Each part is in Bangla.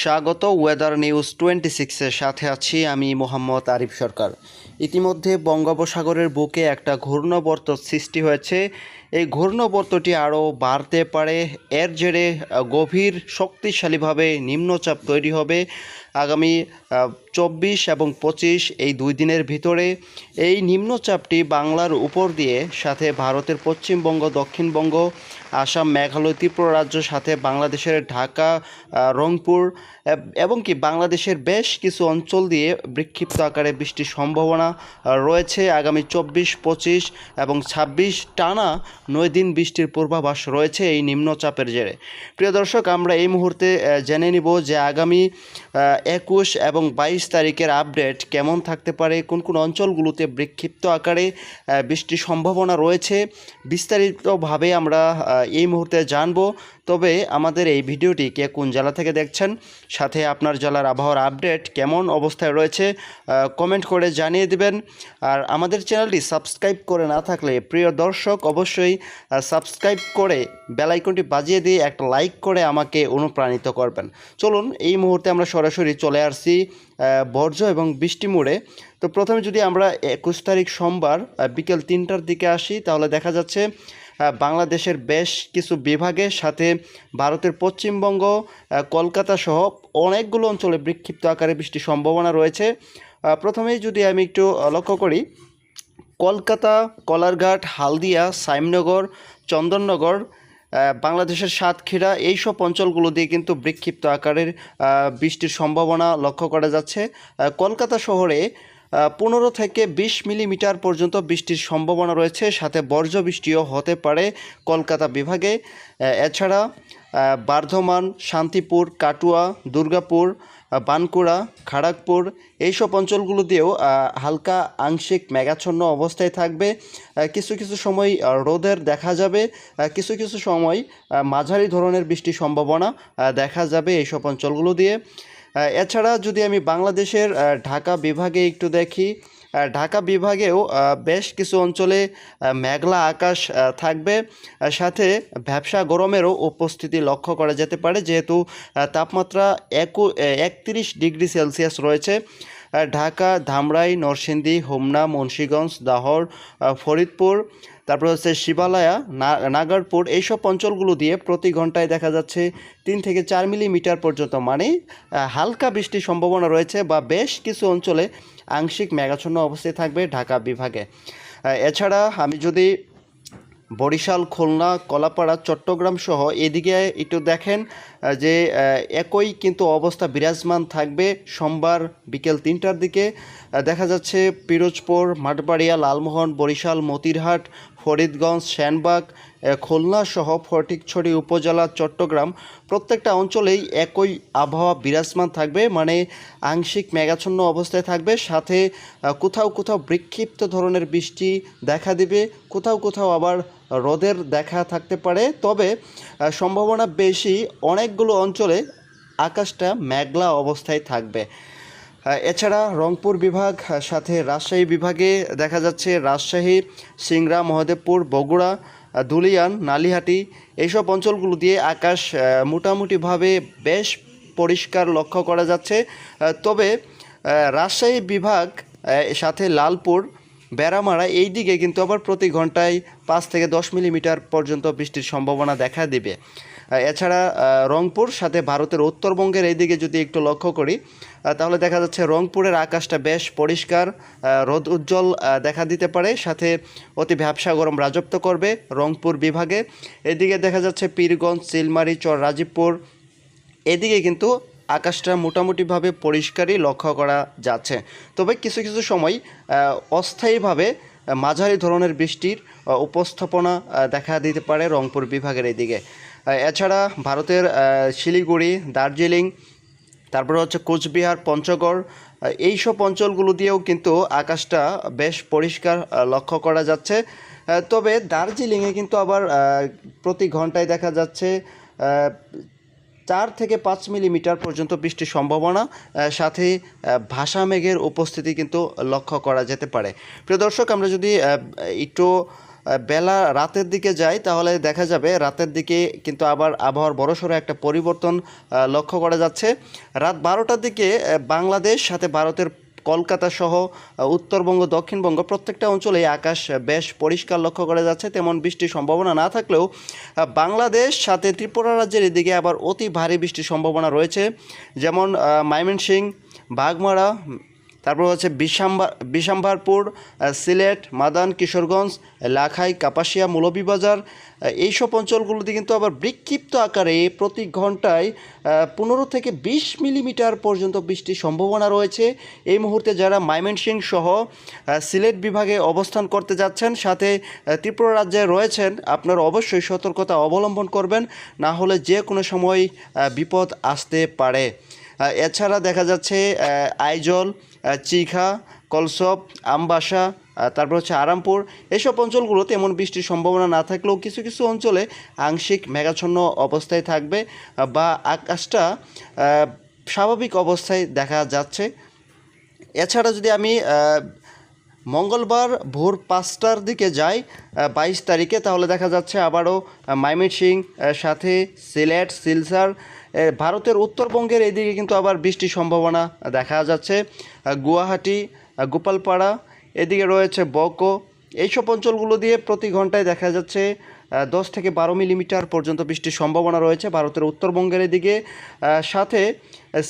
স্বাগত ওয়েদার নিউজ টোয়েন্টি সিক্সের সাথে আছি আমি মোহাম্মদ আরিফ সরকার। ইতিমধ্যে বঙ্গোপসাগরের বুকে একটা ঘূর্ণবর্ত সৃষ্টি হয়েছে। এই ঘূর্ণবর্তটি আরও বাড়তে পারে। এর জেরে গভীর শক্তিশালীভাবে নিম্নচাপ তৈরি হবে। আগামী চব্বিশ এবং পঁচিশ এই দুই দিনের ভিতরে এই নিম্নচাপটি বাংলার উপর দিয়ে, সাথে ভারতের পশ্চিমবঙ্গ, দক্ষিণবঙ্গ আসাম, মেঘালয়, ত্রিপুরা রাজ্য সাথে বাংলাদেশের ঢাকা রংপুর এব- কি বাংলাদেশের বেশ কিছু অঞ্চল দিয়ে বিক্ষিপ্ত আকারে বৃষ্টির সম্ভাবনা রয়েছে। আগামী চব্বিশ, পঁচিশ এবং ছাব্বিশ টানা নয় দিন বৃষ্টির পূর্বাভাস রয়েছে এই নিম্নচাপের জেরে। প্রিয় দর্শক, আমরা এই মুহূর্তে জেনে নিব যে আগামী একুশ এবং বাইশ তারিখের আপডেট কেমন থাকতে পারে, কোন কোন অঞ্চলগুলোতে বিক্ষিপ্ত আকারে বৃষ্টির সম্ভাবনা রয়েছে। বিস্তারিতভাবে আমরা এই মুহূর্তে জানব, তবে আমাদের এই ভিডিওটি কে কোন জেলা থেকে দেখছেন, সাথে আপনার জেলার আবহাওয়ার আপডেট কেমন অবস্থায় রয়েছে কমেন্ট করে জানিয়ে দিবেন। আর আমাদের চ্যানেলটি সাবস্ক্রাইব করে না থাকলে প্রিয় দর্শক অবশ্যই সাবস্ক্রাইব করে বেলাইকনটি বাজিয়ে দিয়ে একটা লাইক করে আমাকে অনুপ্রাণিত করবেন। চলুন, এই মুহূর্তে আমরা সরাসরি চলে আসছি বর্জ্য এবং বৃষ্টি মোড়ে। তো প্রথমে যদি আমরা একুশ তারিখ সোমবার বিকেল তিনটার দিকে আসি, তাহলে দেখা যাচ্ছে বাংলাদেশের বেশ কিছু বিভাগের সাথে ভারতের পশ্চিমবঙ্গ কলকাতা সহ অনেকগুলো অঞ্চলে বিক্ষিপ্ত আকারে বৃষ্টির সম্ভাবনা রয়েছে। প্রথমেই যদি আমি একটু লক্ষ্য করি, কলকাতা, কলারঘাট, হালদিয়া, সাইমনগর, চন্দননগর বাংলাদেশের সাতক্ষীরা, এইসব অঞ্চলগুলো দিয়ে কিন্তু বিক্ষিপ্ত আকারের বৃষ্টির সম্ভাবনা লক্ষ্য করা যাচ্ছে। কলকাতা শহরে পনেরো থেকে বিশ মিলিমিটার পর্যন্ত বৃষ্টির সম্ভাবনা রয়েছে। সাথে বর্জ্য বৃষ্টিও হতে পারে কলকাতা বিভাগে। এছাড়া বর্ধমান, শান্তিপুর, কাটুয়া, দুর্গাপুর বানকুড়া, খড়গপুর এইসব অঞ্চলগুলো দিয়েও হালকা আংশিক মেঘাচ্ছন্ন অবস্থায় থাকবে। কিছু কিছু সময় রোদের দেখা যাবে। কিছু কিছু সময় মাঝারি ধরনের বৃষ্টির সম্ভাবনা দেখা যাবে এইসব অঞ্চলগুলো দিয়ে। এছাড়া যদি আমি বাংলাদেশের ঢাকা বিভাগে একটু দেখি ঢাকা বিভাগেও বেশ কিছু অঞ্চলে মেঘলা আকাশ থাকবে। সাথে ব্যবসা গরমেরও উপস্থিতি লক্ষ্য করা যেতে পারে, যেহেতু তাপমাত্রা একু একত্রিশ ডিগ্রি সেলসিয়াস রয়েছে। ঢাকা, ধামরাই, নরসিংদী, হোমনা, মুন্সীগঞ্জ, দাহর ফরিদপুর, তারপর হচ্ছে শিবালয়া নাগারপুর, এইসব অঞ্চলগুলো দিয়ে প্রতি ঘন্টায় দেখা যাচ্ছে তিন থেকে চার মিলিমিটার পর্যন্ত মানে হালকা বৃষ্টির সম্ভাবনা রয়েছে বা বেশ কিছু অঞ্চলে আংশিক মেঘাচ্ছন্ন অবস্থায় থাকবে ঢাকা বিভাগে। এছাড়া আমি যদি বরিশাল, খুলনা, কলাপাড়া, চট্টগ্রাম সহ এদিকে একটু দেখেন যে একই কিন্তু অবস্থা বিরাজমান থাকবে সোমবার বিকেল তিনটার দিকে। দেখা যাচ্ছে পিরোজপুর, মাঠবাড়িয়া, লালমোহন, বরিশাল, মতিরহাট, ফরিদগঞ্জ শ্যানবাগ খুলনা সহ ফটিকছড়ি উপজেলা, চট্টগ্রাম প্রত্যেকটা অঞ্চলেই একই আবহাওয়া বিরাজমান থাকবে মানে আংশিক মেঘাচ্ছন্ন অবস্থায় থাকবে। সাথে কোথাও কোথাও বিক্ষিপ্ত ধরনের বৃষ্টি দেখা দিবে, কোথাও কোথাও আবার রোদের দেখা থাকতে পারে। তবে সম্ভাবনা বেশি অনেকগুলো অঞ্চলে আকাশটা মেঘলা অবস্থায় থাকবে। এছাড়া রংপুর বিভাগ সাথে রাজশাহী বিভাগে দেখা যাচ্ছে রাজশাহী, সিংড়া, মহাদেবপুর, বগুড়া ধুলিয়ান নালিহাটি, এইসব অঞ্চলগুলো দিয়ে আকাশ মোটামুটিভাবে বেশ পরিষ্কার লক্ষ্য করা যাচ্ছে। তবে রাজশাহী বিভাগ সাথে লালপুর, বেড়ামারা এই দিকে কিন্তু আবার প্রতি ঘন্টায় পাঁচ থেকে দশ মিলিমিটার পর্যন্ত বৃষ্টির সম্ভাবনা দেখা দেবে। এছাড়া রংপুর, সাথে ভারতের উত্তরবঙ্গের এই দিকে যদি একটু লক্ষ্য করি তাহলে দেখা যাচ্ছে রংপুরের আকাশটা বেশ পরিষ্কার রোদ উজ্জ্বল দেখা দিতে পারে। সাথে অতি ব্যবসা গরম রাজত্ব করবে রংপুর বিভাগে। এদিকে দেখা যাচ্ছে পীরগঞ্জ চিলমারি চর রাজীবপুর। এদিকে কিন্তু আকাশটা মোটামুটিভাবে পরিষ্কারই লক্ষ্য করা যাচ্ছে। তবে কিছু কিছু সময় অস্থায়ীভাবে মাঝারি ধরনের বৃষ্টির উপস্থাপনা দেখা দিতে পারে রংপুর বিভাগের এদিকে। এছাড়া ভারতের শিলিগুড়ি দার্জিলিং তারপরে হচ্ছে কোচবিহার পঞ্চগড় আহ, এইসব অঞ্চলগুলো দিয়েও কিন্তু আকাশটা বেশ পরিষ্কার লক্ষ্য করা যাচ্ছে। তবে দার্জিলিংয়ে কিন্তু আবার প্রতি ঘন্টায় দেখা যাচ্ছে চার থেকে পাঁচ মিলিমিটার পর্যন্ত বৃষ্টির সম্ভাবনা সাথে ভাষা মেঘের উপস্থিতি কিন্তু লক্ষ্য করা যেতে পারে। প্রিয় দর্শক আমরা যদি একটু বেলা রাতের দিকে যাই তাহলে দেখা যাবে রাতের দিকে কিন্তু আবার আবহাওয়ার বড়সড় একটা পরিবর্তন লক্ষ্য করা যাচ্ছে। রাত বারোটার দিকে বাংলাদেশ সাথে ভারতের কলকাতা সহ উত্তরবঙ্গ, দক্ষিণবঙ্গ প্রত্যেকটা অঞ্চলেই আকাশ বেশ পরিষ্কার লক্ষ্য করা যাচ্ছে। তেমন বৃষ্টির সম্ভাবনা না থাকলেও বাংলাদেশ সাথে ত্রিপুরা রাজ্যের এদিকে আবার অতি ভারী বৃষ্টির সম্ভাবনা রয়েছে। যেমন ময়মনসিংহ, বাগমারা তারপর হচ্ছে বিশাম্বার বিশাম্বারপুর সিলেট, মাদান, কিশোরগঞ্জ, লাখাই, কাপাসিয়া, মৌলভীবাজার এইসব অঞ্চলগুলোতে কিন্তু আবার বিক্ষিপ্ত আকারে প্রতি ঘন্টায় পনেরো থেকে বিশ মিলিমিটার পর্যন্ত বৃষ্টির সম্ভাবনা রয়েছে। এই মুহূর্তে যারা ময়মনসিংহ সহ সিলেট বিভাগে অবস্থান করতে যাচ্ছেন, সাথে ত্রিপুরা রাজ্যে রয়েছেন, আপনারা অবশ্যই সতর্কতা অবলম্বন করবেন। না হলে যে কোনো সময় বিপদ আসতে পারে। এছাড়া দেখা যাচ্ছে আইজল চিখা কলসব আমবাসা তারপর হচ্ছে আরামপুর। এসব অঞ্চলগুলো তেমন বৃষ্টির সম্ভাবনা না থাকলেও কিছু কিছু অঞ্চলে আংশিক মেঘাচ্ছন্ন অবস্থায় থাকবে বা আকাশটা স্বাভাবিক অবস্থায় দেখা যাচ্ছে। এছাড়া যদি আমি মঙ্গলবার ভোর পাঁচটার দিকে যাই বাইশ তারিখে, তাহলে দেখা যাচ্ছে আবারও সিং সাথে সিলেট সিলসার ভারতের উত্তরবঙ্গের এদিকে কিন্তু আবার বৃষ্টির সম্ভাবনা দেখা যাচ্ছে। গুয়াহাটি গোপালপাড়া, এদিকে রয়েছে বকো। এইসব অঞ্চলগুলো দিয়ে প্রতি ঘন্টায় দেখা যাচ্ছে দশ থেকে বারো মিলিমিটার পর্যন্ত বৃষ্টির সম্ভাবনা রয়েছে ভারতের উত্তরবঙ্গের এদিকে। সাথে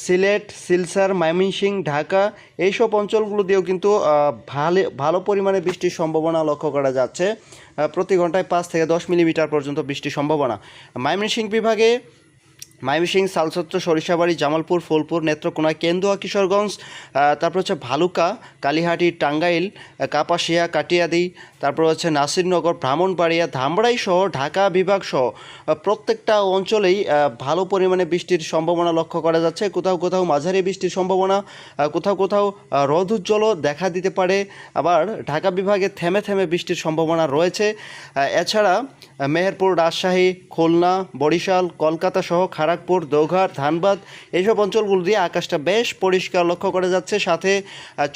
সিলেট, সিলসার, ময়মনসিংহ, ঢাকা এইসব অঞ্চলগুলো দিয়েও কিন্তু ভালো ভালো পরিমাণে বৃষ্টির সম্ভাবনা লক্ষ্য করা যাচ্ছে। প্রতি ঘন্টায় পাঁচ থেকে দশ মিলিমিটার পর্যন্ত বৃষ্টির সম্ভাবনা। ময়মনসিংহ বিভাগে ময়মনসিংহ সালসত্র, সরিষাবাড়ি, জামালপুর, ফুলপুর, নেত্রকোনা, কেন্দুয়া, কিশোরগঞ্জ তারপর হচ্ছে ভালুকা, কালীহাটি, টাঙ্গাইল কাপাসিয়া, কাটিয়াদি তারপর হচ্ছে নাসিরনগর, ব্রাহ্মণবাড়িয়া, ধামরাই সহ ঢাকা বিভাগ সহ প্রত্যেকটা অঞ্চলেই ভালো পরিমাণে বৃষ্টির সম্ভাবনা লক্ষ্য করা যাচ্ছে। কোথাও কোথাও মাঝারি বৃষ্টির সম্ভাবনা কোথাও কোথাও রোদ উজ্জ্বলও দেখা দিতে পারে। আবার ঢাকা বিভাগে থেমে থেমে বৃষ্টির সম্ভাবনা রয়েছে। এছাড়া মেহেরপুর, রাজশাহী, খুলনা, বরিশাল, কলকাতা সহ খড়গপুর দেওঘর ধানবাদ এইসব অঞ্চলগুলো দিয়ে আকাশটা বেশ পরিষ্কার লক্ষ্য করা যাচ্ছে। সাথে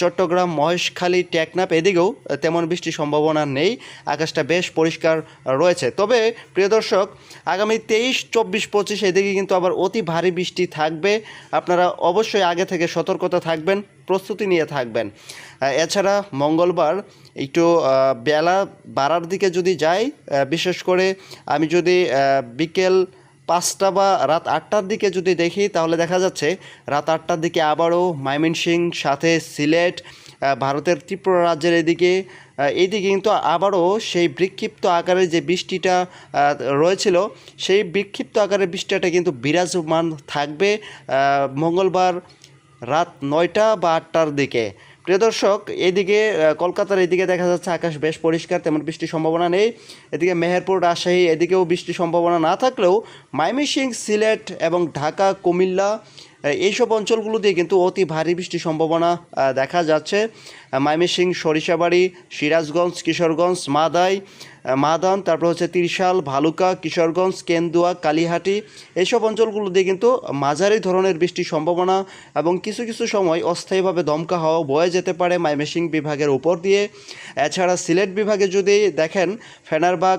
চট্টগ্রাম, মহেশখালী, টেকনাফ এদিকেও তেমন বৃষ্টির সম্ভাবনা নেই। আকাশটা বেশ পরিষ্কার রয়েছে। তবে, প্রিয় দর্শক, আগামী তেইশ, চব্বিশ, পঁচিশ এদিকে কিন্তু আবার অতি ভারী বৃষ্টি থাকবে। আপনারা অবশ্যই আগে থেকে সতর্কতা থাকবেন, প্রস্তুতি নিয়ে থাকবেন। এছাড়া মঙ্গলবার একটু বেলা বাড়ার দিকে যদি যাই বিশেষ করে আমি যদি বিকেল পাঁচটা বা রাত আটটার দিকে যদি দেখি, তাহলে দেখা যাচ্ছে রাত আটটার দিকে আবারও ময়মনসিংহ, সাথে সিলেট ভারতের ত্রিপুরা রাজ্যের এদিকে আহ, এইদিকে কিন্তু আবারও সেই বিক্ষিপ্ত আকারের যে বৃষ্টিটা রয়েছিল সেই বিক্ষিপ্ত আকারের বৃষ্টিটা কিন্তু বিরাজমান থাকবে মঙ্গলবার রাত নয়টা বা আটটার দিকে। প্রিয় দর্শক এদিকে কলকাতার এদিকে দেখা যাচ্ছে আকাশ বেশ পরিষ্কার তেমন বৃষ্টির সম্ভাবনা নেই। এদিকে মেহেরপুর রাজশাহী এদিকেও বৃষ্টির সম্ভাবনা না থাকলেও ময়মনসিংহ সিলেট এবং ঢাকা কুমিল্লা এইসব অঞ্চলগুলো দিয়ে কিন্তু অতি ভারী বৃষ্টির সম্ভাবনা দেখা যাচ্ছে। আহ, সরিষাবাড়ি সিরাজগঞ্জ কিশোরগঞ্জ মাদাই মাদান তারপর হচ্ছে ত্রিশাল ভালুকা কিশোরগঞ্জ কেন্দুয়া কালীহাটি এইসব অঞ্চলগুলো দিয়ে কিন্তু মাঝারি ধরনের বৃষ্টির সম্ভাবনা এবং কিছু কিছু সময় অস্থায়ীভাবে দমকা হাওয়া বয়ে যেতে পারে ময়মনসিংহ বিভাগের উপর দিয়ে। এছাড়া সিলেট বিভাগে যদি দেখেন ফেনারবাগ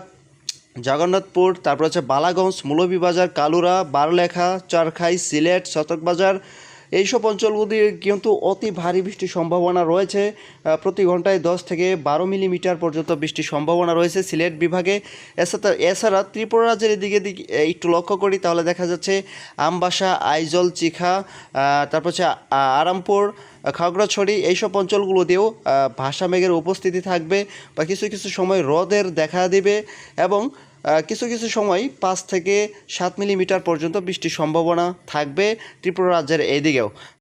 জগন্নাথপুর, তারপর হচ্ছে বালাগঞ্জ, মৌলভীবাজার, কালুরা, বারলেখা, চারখাই, সিলেট শতকবাজার এইসব অঞ্চলগুলি কিন্তু অতি ভারী বৃষ্টির সম্ভাবনা রয়েছে। প্রতি ঘন্টায় দশ থেকে বারো মিলিমিটার পর্যন্ত বৃষ্টির সম্ভাবনা রয়েছে সিলেট বিভাগে। এছাড়া এছাড়া ত্রিপুরা রাজ্যের এদিকে দিকে একটু লক্ষ্য করি, তাহলে দেখা যাচ্ছে আমবাসা, আইজল, চিখা তারপর হচ্ছে আরামপুর, খাগড়াছড়ি, এইসব অঞ্চলগুলো দিয়েও ভাষা মেঘের উপস্থিতি থাকবে বা কিছু কিছু সময় রোদের দেখা দিবে এবং কিছু কিছু সময় পাঁচ থেকে সাত মিলিমিটার পর্যন্ত বৃষ্টির সম্ভাবনা থাকবে ত্রিপুরা রাজ্যের এইদিকেও।